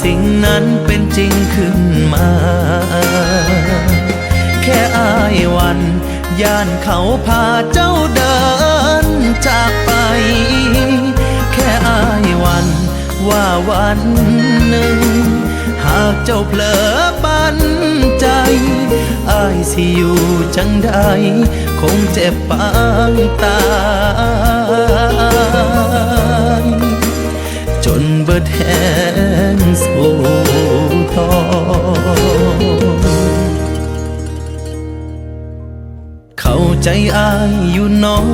สิ่งนั้นเป็นจริงขึ้นมา แค่อายวันย่านเขาพาเจ้าเดินจากไป แค่อายวันว่าวันหนึ่ง หากเจ้าเผลอปันใจอายสิอยู่จังใด คงเจ็บปางตาย ใจอายอยู่น้อง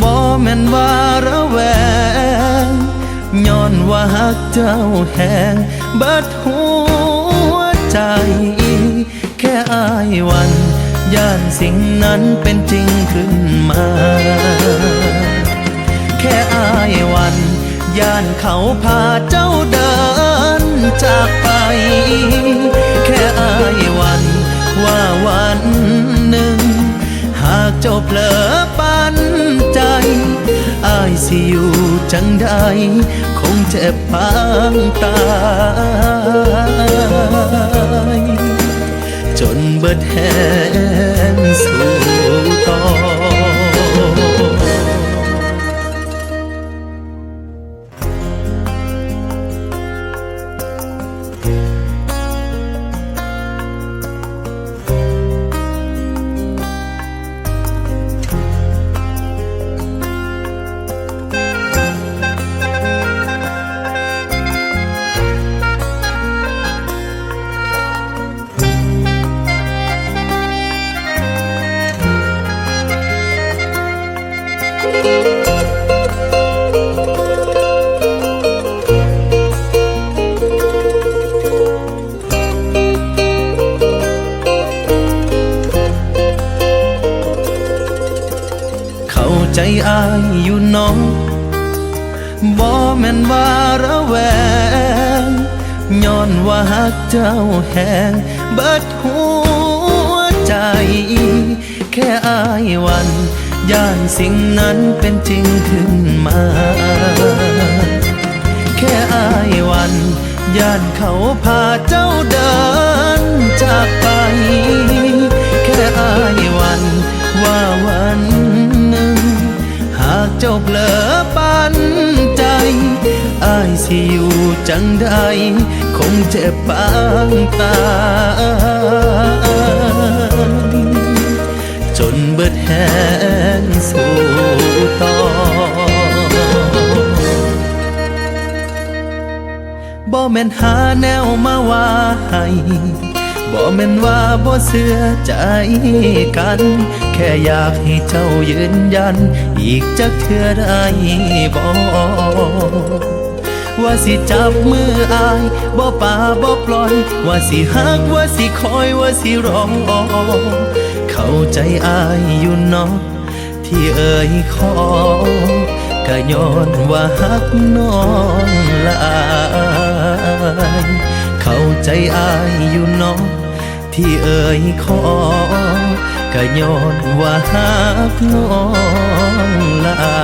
บ่แม่นว่าระแวงย้อนว่าหักเจ้าแหงเบิดหัวใจ แค่อายวันย่านสิ่งนั้นเป็นจริงขึ้นมา แค่อายวันย่านเขาพาเจ้าเดินจากไป แค่อาย เจ้าเผลอปันใจอายสิอยู่จังใด คงเจ็บปางตายจนเบิดแหงสู ใจอายอยู่น้องบ่แม่นว่าระแวงย้อนว่าหักเจ้าแหงเบิดหัวใจ แค่อายวันย่านสิ่งนั้นเป็นจริงขึ้นมา แค่อายวันย่านเขาพาเจ้าเดินจากไป เจ้าเผลอปันใจอายสิอยู่จังใดคงเจ็บปางตา จนเบิดแหงสู่ต่อบ่แม่นหาแนวมาว่าให้ บ่แม่นว่าบ่เชื่อใจกัน แค่อยากให้เจ้ายืนยัน อีกจักเทื่อได้บ่ว่าสิจับมืออายบ่ป่าบ่ปล่อย ว่าสิฮักว่าสิคอยว่าสิรอเข้าใจอายอยู่เนาะที่เอ่ยขอก็ย้อนว่าฮักน้องลายเข้าใจอายอยู่เน้อง ที่เอ่ยขอก็ย้อนว่าหักน้องลา